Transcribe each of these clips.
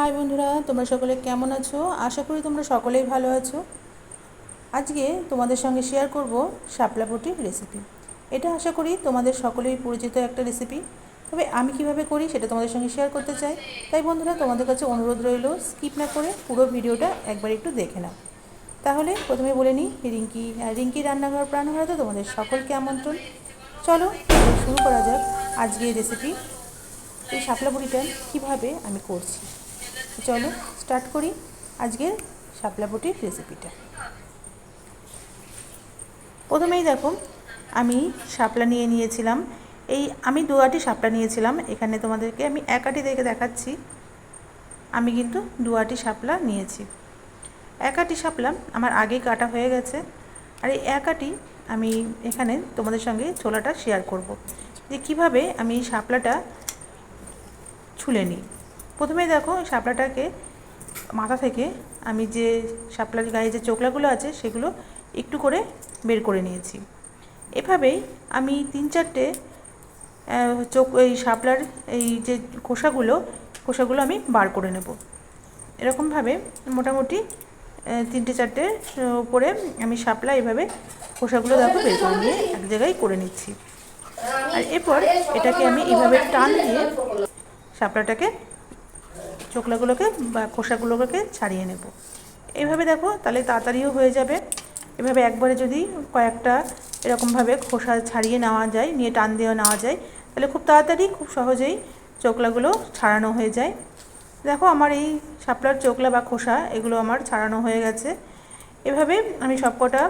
High বন্ধুরা, তোমরা সকলে কেমন আছো? আশা করি তোমরা সকলেই ভালো আছো। আজকে তোমাদের সঙ্গে শেয়ার করব শাপলা রেসিপি এটা আশা করি তোমাদের সকলেই পরিচিত একটা রেসিপি তবে আমি কীভাবে করি সেটা তোমাদের সঙ্গে শেয়ার করতে চাই। তাই বন্ধুরা, তোমাদের কাছে অনুরোধ রইল স্কিপ না করে পুরো ভিডিওটা একবার একটু দেখে নাও। তাহলে প্রথমে বলে নিই, রিঙ্কি রিঙ্কি রান্নাঘর প্রাণঘরাতে তোমাদের সকলকে আমন্ত্রণ। চলো শুরু করা যাক আজকের রেসিপি এই শাপলা কীভাবে আমি করছি? চলো স্টার্ট করি আজকের শাপলা বটির রেসিপিটা প্রথমেই দেখো, আমি শাপলা নিয়ে নিয়েছিলাম। এই আমি দু আটি শাপলা নিয়েছিলাম, এখানে তোমাদেরকে আমি এক আটি দেখে দেখাচ্ছি। আমি কিন্তু দু আটি শাপলা নিয়েছি। এক আটি শাপলা আমার আগেই কাটা হয়ে গেছে, আর এই এক আটি আমি এখানে তোমাদের সঙ্গে ছোলাটা শেয়ার করব। যে কীভাবে আমি এই শাপলাটা ছুলে নিই। প্রথমে দেখো শাপলাটাকে মাথা থেকে আমি যে শাপলার গায়ে যে চোকলাগুলো আছে সেগুলো একটু করে বের করে নিয়েছি। এভাবেই আমি তিন চারটে চোখ এই শাপলার এই যে খোসাগুলো খোসাগুলো আমি বার করে নেব। এরকমভাবে মোটামুটি তিনটে চারটে উপরে আমি শাপলা এভাবে খোসাগুলো দেখো বের করে নিয়ে এক জায়গায় করে নিচ্ছি। আর এরপর এটাকে আমি এইভাবে টান দিয়ে শাপলাটাকে চোকলাগুলোকে বা খোসাগুলোকে ছাড়িয়ে নেব। এইভাবে দেখো, তাহলে তাড়াতাড়িও হয়ে যাবে। এভাবে একবারে যদি কয়েকটা এরকমভাবে খোসা ছাড়িয়ে নেওয়া যায়, নিয়ে টান দিয়েও নেওয়া যায়, তাহলে খুব তাড়াতাড়ি, খুব সহজেই চোকলাগুলো ছাড়ানো হয়ে যায়। দেখো, আমার এই শাপলার চোকলা বা খোসা, এগুলো আমার ছাড়ানো হয়ে গেছে। এভাবে আমি সবকটা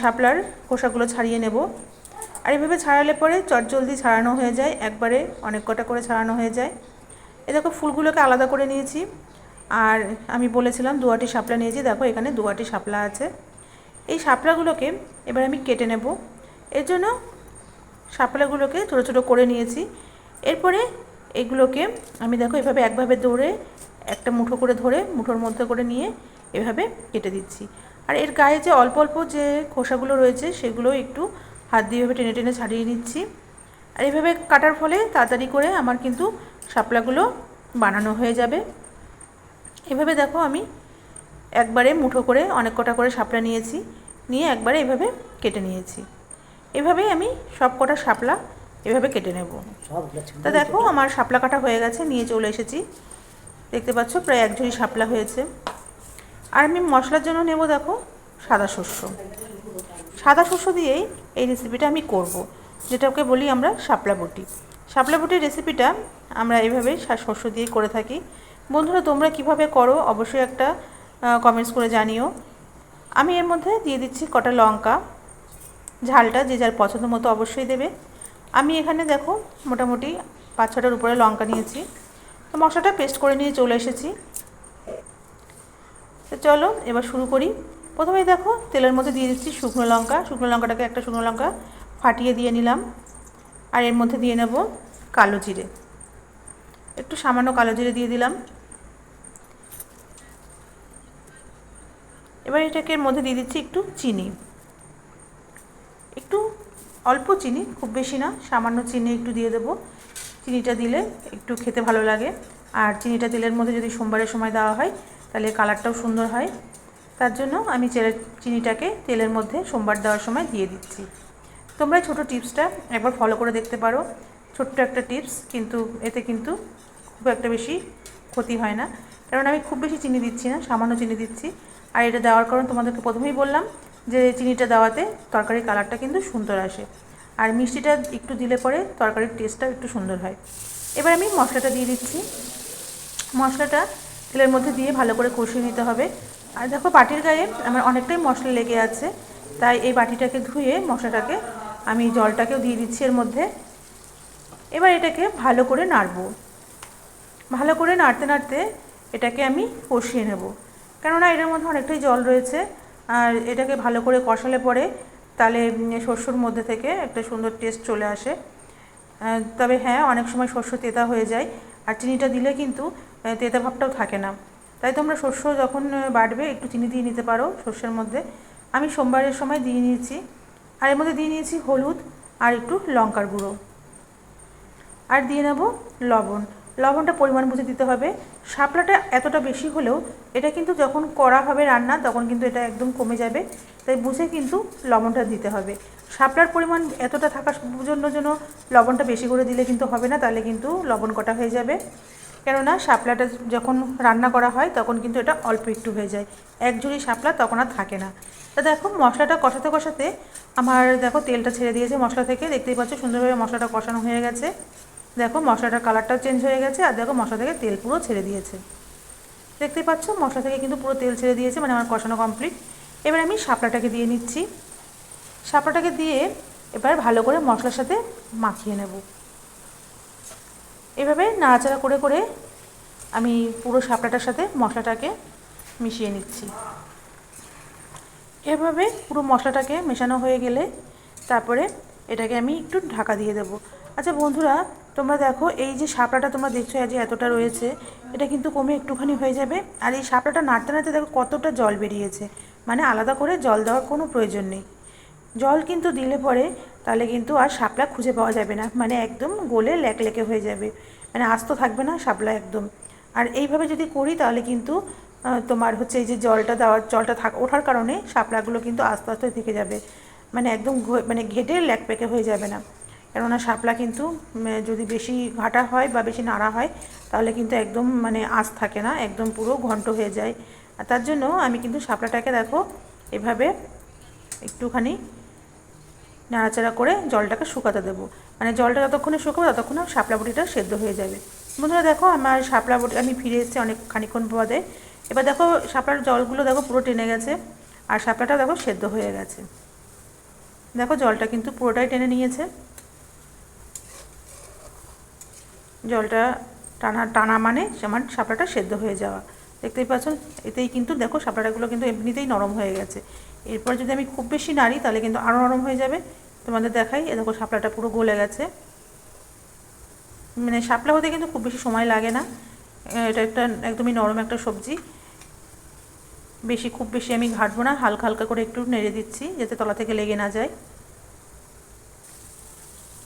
শাপলার খোসাগুলো ছাড়িয়ে নেব। আর এভাবে ছাড়ালে পরে চটজলদি ছাড়ানো হয়ে যায়, একবারে অনেক কটা করে ছাড়ানো হয়ে যায়। এ দেখো ফুলগুলোকে আলাদা করে নিয়েছি। আর আমি বলেছিলাম দুয়াটি শাপলা নিয়েছি। দেখো এখানে দুয়াটি শাপলা আছে। এই শাপলাগুলোকে এবার আমি কেটে নেব। এর জন্য শাপলাগুলোকে ছোটো ছোটো করে নিয়েছি। এরপরে এগুলোকে আমি দেখো এভাবে একভাবে ধরে একটা মুঠো করে ধরে মুঠোর মধ্যে করে নিয়ে এভাবে কেটে দিচ্ছি। আর এর গায়ে যে অল্প অল্প যে খোসাগুলো রয়েছে, সেগুলো একটু হাত দিয়ে এভাবে টেনে টেনে ছাড়িয়ে নিচ্ছি। আর এভাবে কাটার ফলে তাড়াতাড়ি করে আমার কিন্তু শাপলাগুলো বানানো হয়ে যাবে। এভাবে দেখো আমি একবারে মুঠো করে অনেক কটা করে শাপলা নিয়েছি নিয়ে একবারে এভাবে কেটে নিয়েছি। এভাবেই আমি সব কটা শাপলা এভাবে কেটে নেব। তা দেখো আমার শাপলা কাটা হয়ে গেছে নিয়ে চলে এসেছি। দেখতে পাচ্ছ প্রায় এক ঝুড়ি শাপলা হয়েছে। আর আমি মশলার জন্য নেব দেখো সাদা শস্য। সাদা শস্য দিয়েই এই রেসিপিটা আমি করব যেটাকে বলি আমরা শাপলা বটি। শাপলা বটির রেসিপিটা আমরা এইভাবেই শস্য দিয়ে করে থাকি। বন্ধুরা, তোমরা কীভাবে করো অবশ্যই একটা কমেন্টস করে জানিও। আমি এর মধ্যে দিয়ে দিচ্ছি কটা লঙ্কা। ঝালটা যে যার পছন্দ মতো অবশ্যই দেবে। আমি এখানে দেখো মোটামুটি পাঁচ ছটার উপরে লঙ্কা নিয়েছি। তো মশলাটা পেস্ট করে নিয়ে চলে এসেছি। তো চলো এবার শুরু করি। প্রথমেই দেখো তেলের মধ্যে দিয়ে দিচ্ছি শুকনো লঙ্কা। শুকনো লঙ্কাটাকে একটা শুকনো লঙ্কা ফাটিয়ে দিয়ে নিলাম। আর এর মধ্যে দিয়ে নেব কালো জিরে। একটু সামান্য কালো জিরে দিয়ে দিলাম। এবার এটাকে এর মধ্যে দিয়ে দিচ্ছি একটু চিনি। একটু অল্প চিনি, খুব বেশি না, সামান্য চিনি একটু দিয়ে দেবো। চিনিটা দিলে একটু খেতে ভালো লাগে। আর চিনিটা তেলের মধ্যে যদি সোমবারের সময় দেওয়া হয়, তাহলে কালারটাও সুন্দর হয়। তার জন্য আমি চিনিটাকে তেলের মধ্যে সোমবার দেওয়ার সময় দিয়ে দিচ্ছি। তোমরা ছোটো টিপসটা একবার ফলো করে দেখতে পারো। ছোট্ট একটা টিপস, কিন্তু এতে কিন্তু খুব একটা বেশি ক্ষতি হয় না। কারণ আমি খুব বেশি চিনি দিচ্ছি না, সামান্য চিনি দিচ্ছি। আর এটা দেওয়ার কারণ তোমাদেরকে প্রথমেই বললাম যে চিনিটা দেওয়াতে তরকারির কালারটা কিন্তু সুন্দর আসে। আর মিষ্টিটা একটু দিলে পরে তরকারির টেস্টটা একটু সুন্দর হয়। এবার আমি মশলাটা দিয়ে দিচ্ছি। মশলাটা তেলের মধ্যে দিয়ে ভালো করে কষিয়ে নিতে হবে। আর দেখো বাটির গায়ে আমার অনেকটাই মশলা লেগে আছে, তাই এই বাটিটাকে ধুয়ে মশলাটাকে আমি জলটাকেও দিয়ে দিচ্ছি এর মধ্যে। এবার এটাকে ভালো করে নাড়ব। ভালো করে নাড়তে নাড়তে এটাকে আমি কষিয়ে নেব। কেননা এটার মধ্যে অনেকটাই জল রয়েছে। আর এটাকে ভালো করে কষালে পরে তাহলে শস্যর মধ্যে থেকে একটা সুন্দর টেস্ট চলে আসে। তবে হ্যাঁ অনেক সময় শস্য তেতা হয়ে যায়। আর চিনিটা দিলে কিন্তু তেতা ভাবটাও থাকে না। তাই তোমরা শস্য যখন বাটবে, একটু চিনি দিয়ে নিতে পারো শস্যের মধ্যে। আমি সোমবারের সময় দিয়ে নিয়েছি। আর এর মধ্যে দিয়ে নিয়েছি হলুদ আর একটু লঙ্কার গুঁড়ো। আর দিয়ে নেব লবণ। লবণটা পরিমাণ বুঝে দিতে হবে। শাপলাটা এতটা বেশি হলেও এটা কিন্তু যখন করা হবে রান্না, তখন কিন্তু এটা একদম কমে যাবে। তাই বুঝে কিন্তু লবণটা দিতে হবে। শাপলার পরিমাণ এতটা থাকার জন্য জন্য লবণটা বেশি করে দিলে কিন্তু হবে না, তাহলে কিন্তু লবণ কটা হয়ে যাবে। কেননা শাপলাটা যখন রান্না করা হয়, তখন কিন্তু এটা অল্প একটু হয়ে যায়। এক ঝুড়ি শাপলা তখন আর থাকে না। তা দেখো, মশলাটা কষাতে কষাতে আমার দেখো তেলটা ছেড়ে দিয়েছে মশলা থেকে। দেখতেই পাচ্ছ সুন্দরভাবে মশলাটা কষানো হয়ে গেছে। দেখো মশলাটার কালারটাও চেঞ্জ হয়ে গেছে আর দেখো মশলা থেকে তেল পুরো ছেড়ে দিয়েছে। দেখতেই পাচ্ছ মশলা থেকে কিন্তু পুরো তেল ছেড়ে দিয়েছে মানে আমার কষানো কমপ্লিট এবার আমি শাপলাটাকে দিয়ে নিচ্ছি। শাপলাটাকে দিয়ে এবার ভালো করে মশলার সাথে মাখিয়ে নেব। এভাবে নাড়াচাড়া করে করে আমি পুরো শাপলাটার সাথে মশলাটাকে মিশিয়ে নিচ্ছি। এভাবে পুরো মশলাটাকে মেশানো হয়ে গেলে তারপরে এটাকে আমি একটু ঢাকা দিয়ে দেবো। আচ্ছা বন্ধুরা, তোমরা দেখো, এই যে শাপলাটা তোমরা দেখছ যে এতটা রয়েছে, এটা কিন্তু কমে একটুখানি হয়ে যাবে। আর এই শাপলাটা নাড়তে নাড়তে দেখো কতটা জল বেরিয়েছে। মানে আলাদা করে জল দেওয়ার কোনো প্রয়োজন নেই। জল কিন্তু দিলে পরে তাহলে কিন্তু আর শাপলা খুঁজে পাওয়া যাবে না। মানে একদম গোলে লেকে হয়ে যাবে। মানে আস্ত থাকবে না শাপলা একদম। আর এইভাবে যদি করি তাহলে কিন্তু তোমার হচ্ছে এই যে জলটা দেওয়ার, জলটা থাক, ওঠার কারণে শাপলাগুলো কিন্তু আস্তে আস্তে থেকে যাবে। মানে একদম মানে ঘেটে ল্যাক পেকে হয়ে যাবে না। কেননা শাপলা কিন্তু যদি বেশি ঘাটা হয় বা বেশি নাড়া হয়, তাহলে কিন্তু একদম মানে আঁচ থাকে না, একদম পুরো ঘন্ট হয়ে যায়। আর তার জন্য আমি কিন্তু শাপলাটাকে দেখো, এভাবে একটুখানি নাড়াচাড়া করে জলটাকে শুকাতে দেবো। মানে জলটা যতক্ষণে শুকাবে, ততক্ষণে শাপলা বটিটা সেদ্ধ হয়ে যাবে। বন্ধুরা দেখো, আমার শাপলা বটি, আমি ফিরে এসেছি অনেক, খানিক্ষণ পদে এবার দেখো শাপলার জলগুলো দেখো পুরো টেনে গেছে, আর শাপলাটা দেখো সেদ্ধ হয়ে গেছে। দেখো জলটা কিন্তু পুরোটাই টেনে নিয়েছে। জলটা টানা টানা মানে আমার শাপলাটা সেদ্ধ হয়ে যাওয়া। দেখতেই পাচ্ছ, এতেই কিন্তু দেখো শাপলাটাগুলো কিন্তু এমনিতেই নরম হয়ে গেছে। এরপর যদি আমি খুব বেশি নাড়ি, তাহলে কিন্তু আরও নরম হয়ে যাবে। তোমাদের দেখাই, এ দেখো শাপলাটা পুরো গলে গেছে। মানে শাপলা হতে কিন্তু খুব বেশি সময় লাগে না। এটা একটা একদমই নরম একটা সবজি। বেশি, খুব বেশি আমি ঘাটবো না। হালকা হালকা করে একটু নেড়ে দিচ্ছি, যাতে তলা থেকে লেগে না যায়।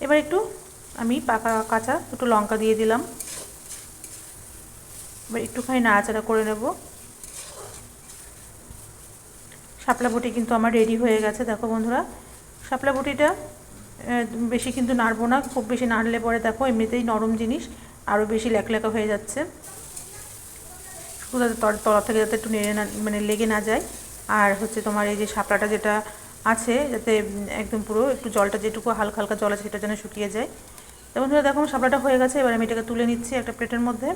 এবার একটু আমি পাকা কাঁচা একটু লঙ্কা দিয়ে দিলাম। এবার একটুখানি নাড়াচাড়া করে নেব। শাপলা বটি কিন্তু আমার রেডি হয়ে গেছে। দেখো বন্ধুরা, শাপলা বটিটা বেশি কিন্তু নাড়বো না। খুব বেশি নাড়লে পরে দেখো এমনিতেই নরম জিনিস আরও বেশি লেকলেকা হয়ে যাচ্ছে। যাতে তলা থেকে যাতে একটু নেড়ে না মানে লেগে না যায়। আর হচ্ছে তোমার এই যে শাপলাটা যেটা আছে, যাতে একদম পুরো একটু জলটা যেটুকু হালকা হালকা জল আছে সেটা যেন শুকিয়ে যায়। তো বন্ধুরা দেখো শাপলাটা হয়ে গেছে, এবার আমি এটাকে তুলে নিচ্ছি একটা প্লেটের মধ্যে।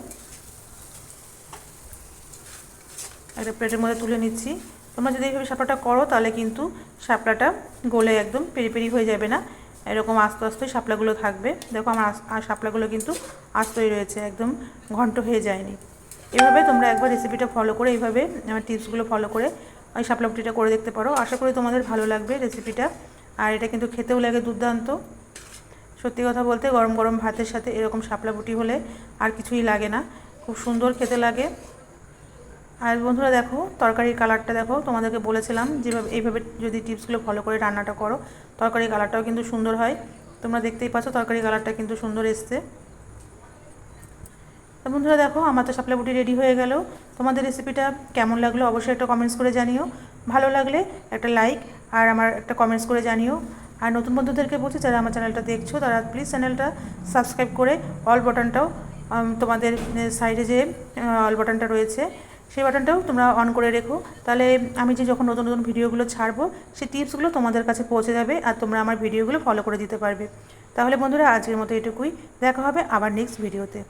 একটা প্লেটের মধ্যে তুলে নিচ্ছি। তোমরা যদি এইভাবে শাপলাটা করো, তাহলে কিন্তু শাপলাটা গলে একদম পেরি পেরি হয়ে যাবে না। এরকম আস্তে আস্তে শাপলাগুলো থাকবে। দেখো আমার শাপলাগুলো কিন্তু আস্তই রয়েছে, একদম ঘন্ট হয়ে যায়নি। এভাবে তোমরা একবার রেসিপিটা ফলো করে এইভাবে আমার টিপসগুলো ফলো করে, ওই শাপলা পুটিটা করে দেখতে পারো। আশা করি তোমাদের ভালো লাগবে রেসিপিটা আর এটা কিন্তু খেতেও লাগে দুর্দান্ত। সত্যি কথা বলতে গরম গরম ভাতের সাথে এরকম শাপলা বুটি হলে আর কিছুই লাগে না। খুব সুন্দর খেতে লাগে। আর বন্ধুরা দেখো, তরকারির কালারটা দেখো, তোমাদেরকে বলেছিলাম যেভাবে, এইভাবে যদি টিপসগুলো ফলো করে রান্নাটা করো, তরকারির কালারটাও কিন্তু সুন্দর হয়। তোমরা দেখতেই পাচ্ছ তরকারি কালারটা কিন্তু সুন্দর এসছে। তো বন্ধুরা দেখো, আমার তো শাপলা বুটি রেডি হয়ে গেল। তোমাদের রেসিপিটা কেমন লাগল অবশ্যই একটা কমেন্টস করে জানিও। ভালো লাগলে একটা লাইক আর আমার একটা কমেন্টস করে জানিও। আর নতুন বন্ধুদেরকে বলছি, যারা আমার চ্যানেলটা দেখছ, তারা প্লিজ চ্যানেলটা সাবস্ক্রাইব করে অল বাটনটাও তোমাদের সাইডে যে অল বাটনটা রয়েছে, সেই বাটনটাও তোমরা অন করে রেখো। তাহলে আমি যে যখন নতুন নতুন ভিডিওগুলো ছাড়বো, সেই টিপসগুলো তোমাদের কাছে পৌঁছে যাবে আর তোমরা আমার ভিডিওগুলো ফলো করে দিতে পারবে। তাহলে বন্ধুরা, আজকের মতো এটুকুই। দেখা হবে আবার নেক্সট ভিডিওতে